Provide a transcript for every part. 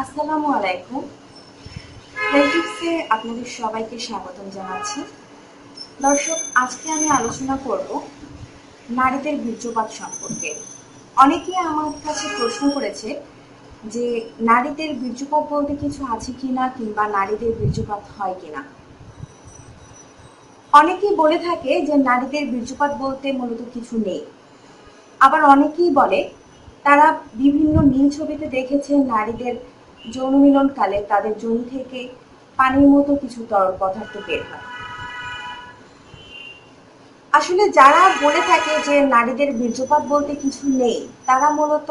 আসসালামু আলাইকুম। হেলথিপসে আপনাদের সবাইকে স্বাগতম জানাচ্ছি। দর্শক, আজকে আমি আলোচনা করব নারীদের বীর্যপাত সম্পর্কে। অনেকেই আমার কাছে প্রশ্ন করেছে যে, নারীদের বীর্যপাত বলতে কিছু আছে কিনা কিংবা নারীদের বীর্যপাত হয় কিনা? অনেকেই বলে থাকে যে, নারীদের বীর্যপাত বলতে মূলত কিছু নেই। আবার অনেকেই বলে তারা বিভিন্ন নীল ছবিতে দেখেছে নারীদের যৌন মিলনকালে তাদের জমি থেকে পানির মতো কিছু তরল পদার্থ বের হয়। আসলে যারা বলে থাকে যে নারীদের বীর্যপাত বলতে কিছু নেই, তারা মূলত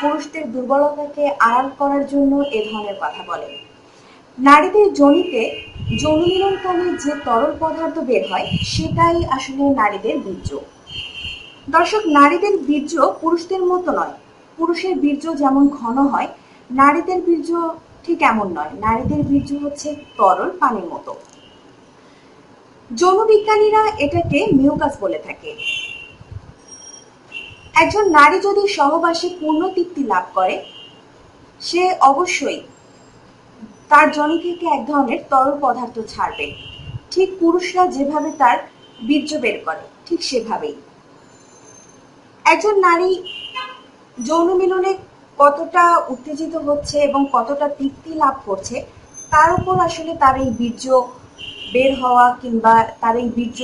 পুরুষদের দুর্বলতাকে আড়াল করার জন্য এ ধরনের কথা বলে। নারীদের জনিতে যৌন মিলনকালে যে তরল পদার্থ বের হয়, সেটাই আসলে নারীদের বীর্য। দর্শক, নারীদের বীর্য পুরুষদের মতো নয়। পুরুষের বীর্য যেমন ঘন হয়, নারীদের বীর্য ঠিক এমন নয়। নারীদের বীর্য হচ্ছে তরল পানির মতো। যৌনবিজ্ঞানীরা এটাকে মিউকাস বলে থাকে। একজন নারী যদি সহবাসে পূর্ণ তৃপ্তি লাভ করে, সে অবশ্যই তার জনি থেকে এক ধরনের তরল পদার্থ ছাড়বে। ঠিক পুরুষরা যেভাবে তার বীর্য বের করে, ঠিক সেভাবেই। একজন নারী যৌন মিলনে কতটা উত্তেজিত হচ্ছে এবং কতটা তৃপ্তি লাভ করছে, তার উপর আসলে তার এই বীর্য বের হওয়া কিংবা তার এই বীর্য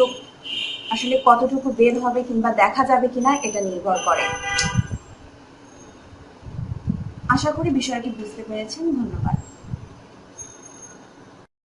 আসলে কতটুকু বের হবে কিংবা দেখা যাবে কিনা এটা নির্ভর করে। আশা করি বিষয়টি বুঝতে পেরেছেন। ধন্যবাদ।